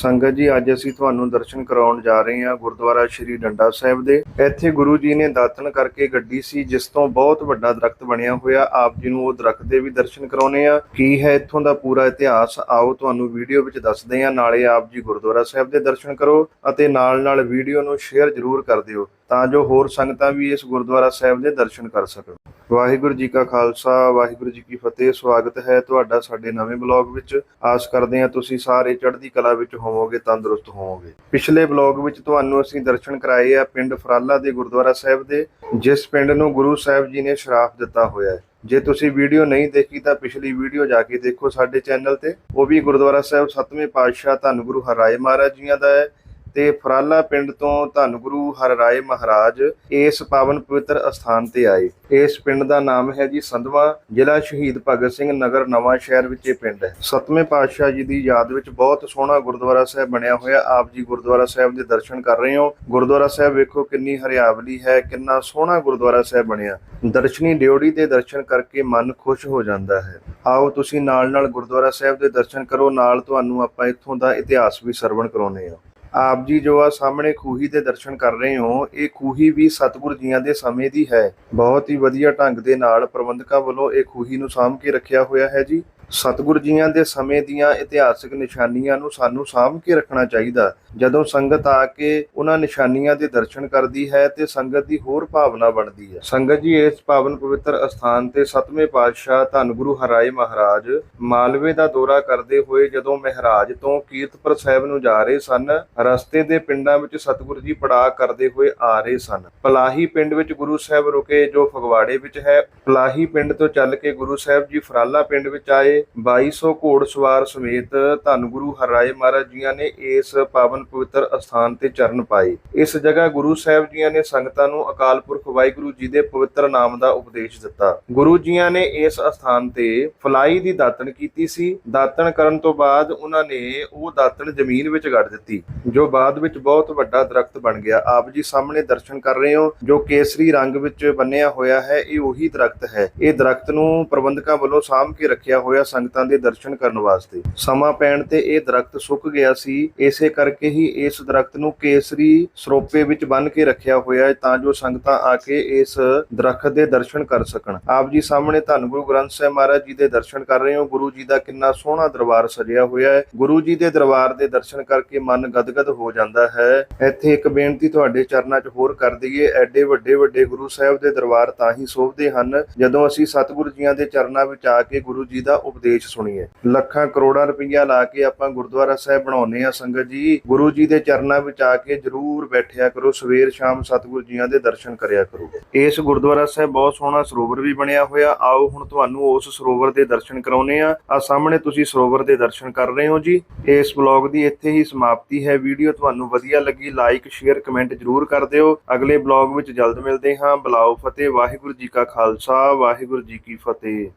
ਸੰਗਤ ਜੀ, ਅੱਜ ਅਸੀਂ ਤੁਹਾਨੂੰ ਦਰਸ਼ਨ ਕਰਾਉਣ ਜਾ ਰਹੇ ਹਾਂ ਗੁਰਦੁਆਰਾ ਸ਼੍ਰੀ ਡੰਡਾ ਸਾਹਿਬ ਦੇ। ਇੱਥੇ ਗੁਰੂ ਜੀ ਨੇ ਦਾਤਨ ਕਰਕੇ ਗੱਡੀ ਸੀ, ਜਿਸ ਤੋਂ ਬਹੁਤ ਵੱਡਾ ਦਰਖਤ ਬਣਿਆ ਹੋਇਆ। ਆਪ ਜੀ ਨੂੰ ਉਹ ਦਰਖਤ ਦੇ ਵੀ ਦਰਸ਼ਨ ਕਰਾਉਣੇ ਆ। ਕੀ ਹੈ ਇੱਥੋਂ ਦਾ ਪੂਰਾ ਇਤਿਹਾਸ, ਆਓ ਤੁਹਾਨੂੰ ਵੀਡੀਓ ਵਿੱਚ ਦੱਸਦੇ ਹਾਂ। ਨਾਲੇ ਆਪ ਜੀ ਗੁਰਦੁਆਰਾ ਸਾਹਿਬ ਦੇ ਦਰਸ਼ਨ ਕਰੋ ਅਤੇ ਨਾਲ ਨਾਲ ਵੀਡੀਓ ਨੂੰ ਸ਼ੇਅਰ ਜ਼ਰੂਰ ਕਰ ਦਿਓ, ਤਾਂ ਜੋ ਹੋਰ ਸੰਗਤਾਂ ਵੀ ਇਸ ਗੁਰਦੁਆਰਾ ਸਾਹਿਬ ਦੇ ਦਰਸ਼ਨ ਕਰ ਸਕਣ। ਵਾਹਿਗੁਰੂ ਜੀ ਕਾ ਖਾਲਸਾ, ਵਾਹਿਗੁਰੂ ਜੀ ਕੀ ਫਤਿਹ। ਸਵਾਗਤ ਹੈ ਤੁਹਾਡਾ ਸਾਡੇ ਨਵੇਂ ਬਲੌਗ ਵਿੱਚ। ਆਸ ਕਰਦੇ ਹਾਂ ਤੁਸੀਂ ਸਾਰੇ ਚੜ੍ਹਦੀ ਕਲਾ ਵਿੱਚ ਹੋਵੋਗੇ, ਤੰਦਰੁਸਤ ਹੋਵੋਗੇ। ਪਿਛਲੇ ਬਲੌਗ ਵਿੱਚ ਤੁਹਾਨੂੰ ਅਸੀਂ ਦਰਸ਼ਨ ਕਰਾਏ ਆ ਪਿੰਡ ਫਰਾਲਾ ਦੇ ਗੁਰਦੁਆਰਾ ਸਾਹਿਬ ਦੇ, ਜਿਸ ਪਿੰਡ ਨੂੰ ਗੁਰੂ ਸਾਹਿਬ ਜੀ ਨੇ ਸ਼ਰਾਫ ਦਿੱਤਾ ਹੋਇਆ ਹੈ। ਜੇ ਤੁਸੀਂ ਵੀਡੀਓ ਨਹੀਂ ਦੇਖੀ ਤਾਂ ਪਿਛਲੀ ਵੀਡੀਓ ਜਾ ਕੇ ਦੇਖੋ ਸਾਡੇ ਚੈਨਲ ਤੇ। ਉਹ ਵੀ ਗੁਰਦੁਆਰਾ ਸਾਹਿਬ ਸੱਤਵੇਂ ਪਾਤਸ਼ਾਹ ਧੰਨ ਗੁਰੂ ਹਰਾਏ ਮਹਾਰਾਜ ਜੀਆਂ ਦਾ ਹੈ। ਤੇ ਫਰਾਲਾ ਪਿੰਡ ਤੋਂ ਧੰਨ ਗੁਰੂ ਹਰਰਾਏ ਮਹਾਰਾਜ ਇਸ ਪਾਵਨ ਪਵਿੱਤਰ ਅਸਥਾਨ ਤੇ ਆਏ। ਇਸ ਪਿੰਡ ਦਾ ਨਾਮ ਹੈ ਜੀ ਸੰਧਵਾ, ਜ਼ਿਲ੍ਹਾ ਸ਼ਹੀਦ ਭਗਤ ਸਿੰਘ ਨਗਰ ਨਵਾਂ ਸ਼ਹਿਰ ਵਿੱਚ ਇਹ ਪਿੰਡ ਹੈ। ਸਤਵੇਂ ਪਾਤਸ਼ਾਹ ਜੀ ਦੀ ਯਾਦ ਵਿੱਚ ਬਹੁਤ ਸੋਹਣਾ ਗੁਰਦੁਆਰਾ ਸਾਹਿਬ ਬਣਿਆ ਹੋਇਆ। ਆਪ ਜੀ ਗੁਰਦੁਆਰਾ ਸਾਹਿਬ ਦੇ ਦਰਸ਼ਨ ਕਰ ਰਹੇ ਹੋ। ਗੁਰਦੁਆਰਾ ਸਾਹਿਬ ਵੇਖੋ ਕਿੰਨੀ ਹਰਿਆਵਲੀ ਹੈ, ਕਿੰਨਾ ਸੋਹਣਾ ਗੁਰਦੁਆਰਾ ਸਾਹਿਬ ਬਣਿਆ। ਦਰਸ਼ਨੀ ਡਿਓੜੀ ਦੇ ਦਰਸ਼ਨ ਕਰਕੇ ਮਨ ਖੁਸ਼ ਹੋ ਜਾਂਦਾ ਹੈ। ਆਓ ਤੁਸੀਂ ਨਾਲ ਨਾਲ ਗੁਰਦੁਆਰਾ ਸਾਹਿਬ ਦੇ ਦਰਸ਼ਨ ਕਰੋ। ਨਾਲ ਤੁਹਾਨੂੰ ਆਪਾਂ ਇੱਥੋਂ ਦਾ ਇਤਿਹਾਸ ਵੀ ਸਰਵਣ ਕਰਾਉਨੇ ਆ ਆਪ ਜੀ ਜੋ ਆ ਸਾਹਮਣੇ ਖੂਹੀ ਦੇ ਦਰਸ਼ਨ ਕਰ ਰਹੇ ਹੋ, ਇਹ ਖੂਹੀ ਵੀ ਸਤਿਗੁਰ ਜੀਆਂ ਦੇ ਸਮੇਂ ਦੀ ਹੈ। ਬਹੁਤ ਹੀ ਵਧੀਆ ਢੰਗ ਦੇ ਨਾਲ ਪ੍ਰਬੰਧਕਾਂ ਵੱਲੋਂ ਇਹ ਖੂਹੀ ਨੂੰ ਸਾਂਭ ਕੇ ਰੱਖਿਆ ਹੋਇਆ ਹੈ ਜੀ। ਸਤਿਗੁਰ ਜੀਆਂ ਦੇ ਸਮੇਂ ਦੀਆਂ ਇਤਿਹਾਸਕ ਨਿਸ਼ਾਨੀਆਂ ਨੂੰ ਸਾਨੂੰ ਸਾਂਭ ਕੇ ਰੱਖਣਾ ਚਾਹੀਦਾ। ਜਦੋਂ ਸੰਗਤ ਆ ਕੇ ਉਹਨਾਂ ਨਿਸ਼ਾਨੀਆਂ ਦੇ ਦਰਸ਼ਨ ਕਰਦੀ ਹੈ ਤੇ ਸੰਗਤ ਦੀ ਹੋਰ ਭਾਵਨਾ ਬਣਦੀ ਹੈ। ਸੰਗਤ ਜੀ, ਇਸ ਪਾਵਨ ਪਵਿੱਤਰ ਅਸਥਾਨ ਤੇ ਸਤਵੇਂ ਪਾਤਸ਼ਾਹ ਧੰਨ ਗੁਰੂ ਹਰਾਏ ਮਹਾਰਾਜ ਮਾਲਵੇ ਦਾ ਦੌਰਾ ਕਰਦੇ ਹੋਏ ਜਦੋਂ ਮਹਾਰਾਜ ਤੋਂ ਕੀਰਤਪੁਰ ਸਾਹਿਬ ਨੂੰ ਜਾ ਰਹੇ ਸਨ, ਰਸਤੇ ਦੇ ਪਿੰਡਾਂ ਵਿੱਚ ਸਤਿਗੁਰੂ ਜੀ ਪੜਾਅ ਕਰਦੇ ਹੋਏ ਆ ਰਹੇ ਸਨ। ਪਲਾਹੀ ਪਿੰਡ ਵਿੱਚ ਗੁਰੂ ਸਾਹਿਬ ਰੁਕੇ, ਜੋ ਫਗਵਾੜੇ ਵਿੱਚ ਹੈ। ਪਲਾਹੀ ਪਿੰਡ ਤੋਂ ਚੱਲ ਕੇ ਗੁਰੂ ਸਾਹਿਬ ਜੀ ਫਰਾਲਾ ਪਿੰਡ ਵਿੱਚ ਆਏ। 2200 ਘੋੜ ਸਵਾਰ ਸਮੇਤ ਧੰਨ ਗੁਰੂ ਹਰਰਾਏ ਮਹਾਰਾਜ ਜੀਆਂ ਨੇ ਇਸ ਪਾਵਨ ਪਵਿੱਤਰ ਅਸਥਾਨ ਤੇ ਚਰਨ ਪਾਏ। ਇਸ ਜਗ੍ਹਾ ਗੁਰੂ ਸਾਹਿਬ ਜੀਆਂ ਨੇ ਸੰਗਤਾਂ ਨੂੰ ਅਕਾਲ ਪੁਰਖ ਵਾਹਿਗੁਰੂ ਜੀ ਦੇ ਪਵਿੱਤਰ ਨਾਮ ਦਾ ਉਪਦੇਸ਼ ਦਿੱਤਾ। ਗੁਰੂ ਜੀਆਂ ਨੇ ਇਸ ਅਸਥਾਨ ਤੇ ਫਲਾਈ ਦੀ ਦਾਤਣ ਕੀਤੀ ਸੀ। ਦਾਤਣ ਕਰਨ ਤੋਂ ਬਾਅਦ ਉਹਨਾਂ ਨੇ ਉਹ ਦਾਤਣ ਜ਼ਮੀਨ ਵਿੱਚ ਗੱਡ ਦਿੱਤੀ, ਜੋ ਬਾਅਦ ਵਿੱਚ ਬਹੁਤ ਵੱਡਾ ਦਰਖਤ ਬਣ ਗਿਆ। ਆਪ ਜੀ ਸਾਹਮਣੇ ਦਰਸ਼ਨ ਕਰ ਰਹੇ ਹੋ, ਜੋ ਕੇਸਰੀ ਰੰਗ ਵਿੱਚ ਬੰਨਿਆ ਹੋਇਆ ਹੈ, ਇਹ ਉਹੀ ਦਰਖਤ ਹੈ। ਇਹ ਦਰਖਤ ਨੂੰ ਪ੍ਰਬੰਧਕਾਂ ਵੱਲੋਂ ਸਾਂਭ ਕੇ ਰੱਖਿਆ ਹੋਇਆ ਸੰਗਤਾਂ ਦੇ ਦਰਸ਼ਨ ਕਰਨ ਵਾਸਤੇ। ਸਮਾਂ ਪੈਣ ਤੇ ਇਹ ਦਰਖਤ ਸੁੱਕ ਗਿਆ ਸੀ। ਇਸੇ ਕਰਕੇ ਹੀ ਇਸ ਦਰਖਤ ਨੂੰ ਕੇਸਰੀ ਸਰੋਪੇ ਵਿੱਚ ਬੰਨ ਕੇ ਰੱਖਿਆ ਹੋਇਆ ਹੈ ਤਾਂ ਜੋ ਸੰਗਤਾਂ ਆ ਕੇ ਇਸ ਦਰਖਤ ਦੇ ਦਰਸ਼ਨ ਕਰ ਸਕਣ। ਆਪ ਜੀ ਸਾਹਮਣੇ ਧੰਨ ਗੁਰੂ ਗ੍ਰੰਥ ਸਾਹਿਬ ਮਹਾਰਾਜ ਜੀ ਦੇ ਦਰਸ਼ਨ ਕਰ ਰਹੇ ਹੋ। ਗੁਰੂ ਜੀ ਦਾ ਕਿੰਨਾ ਸੋਹਣਾ ਦਰਬਾਰ ਸਜਿਆ ਹੋਇਆ ਹੈ। ਗੁਰੂ ਜੀ ਦੇ ਦਰਬਾਰ ਦੇ ਦਰਸ਼ਨ ਕਰਕੇ ਮਨ ਗਦਗਦ ਹੋ ਜਾਂਦਾ ਹੈ। ਇੱਥੇ ਇੱਕ ਬੇਨਤੀ ਤੁਹਾਡੇ ਚਰਨਾਂ 'ਚ ਹੋਰ ਕਰ ਦਈਏ। ਐਡੇ ਵੱਡੇ ਵੱਡੇ ਗੁਰੂ ਸਾਹਿਬ ਦੇ ਦਰਬਾਰ ਤਾਂ ਹੀ ਸੋਭਦੇ ਹਨ। ਜਦੋਂ ਅਸੀਂ ਸਤਿਗੁਰੂ ਜੀਆਂ ਦੇ ਚਰਨਾਂ ਵਿੱਚ ਆ ਕੇ ਗੁਰੂ ਜੀ ਦਾ ਉਪਦੇਸ਼ ਸੁਣੀਏ ਲੱਖਾਂ ਕਰੋੜਾਂ ਰੁਪਈਆ ਲਾ ਕੇ ਆਪਾਂ ਗੁਰਦੁਆਰਾ ਸਾਹਿਬ ਬਣਾਉਨੇ ਆ ਸੰਗਤ ਜੀ। ਗੁਰੂ ਜੀ ਦੇ ਚਰਨਾਂ ਵਿੱਚ ਆ ਕੇ ਜਰੂਰ ਬੈਠਿਆ ਕਰੋ, ਸਵੇਰ ਸ਼ਾਮ ਸਤਿਗੁਰੂ ਜੀਆਂ ਦੇ ਦਰਸ਼ਨ ਕਰਿਆ ਕਰੋ। ਇਸ ਗੁਰਦੁਆਰਾ ਸਾਹਿਬ ਬਹੁਤ ਸੋਹਣਾ ਸਰੋਵਰ ਵੀ ਬਣਿਆ ਹੋਇਆ। ਆਓ ਹੁਣ ਤੁਹਾਨੂੰ ਉਸ ਸਰੋਵਰ ਦੇ ਦਰਸ਼ਨ ਕਰਾਉਨੇ ਆ ਆ ਸਾਹਮਣੇ ਤੁਸੀਂ ਸਰੋਵਰ ਦੇ ਦਰਸ਼ਨ ਕਰ ਰਹੇ ਹੋ ਜੀ। ਇਸ ਬਲੌਗ ਦੀ ਇੱਥੇ ਹੀ ਸਮਾਪਤੀ ਹੈ। ਵੀਡੀਓ ਤੁਹਾਨੂੰ ਵਧੀਆ ਲੱਗੀ, ਲਾਈਕ, ਸ਼ੇਅਰ, ਕਮੈਂਟ ਜਰੂਰ ਕਰ ਦਿਓ। ਅਗਲੇ ਬਲੌਗ ਵਿੱਚ ਜਲਦ ਮਿਲਦੇ ਹਾਂ। ਬਲਾਓ ਫਤਿਹ, ਵਾਹਿਗੁਰੂ ਜੀ ਕਾ ਖਾਲਸਾ, ਵਾਹਿਗੁਰੂ ਜੀ ਕੀ ਫਤਿਹ।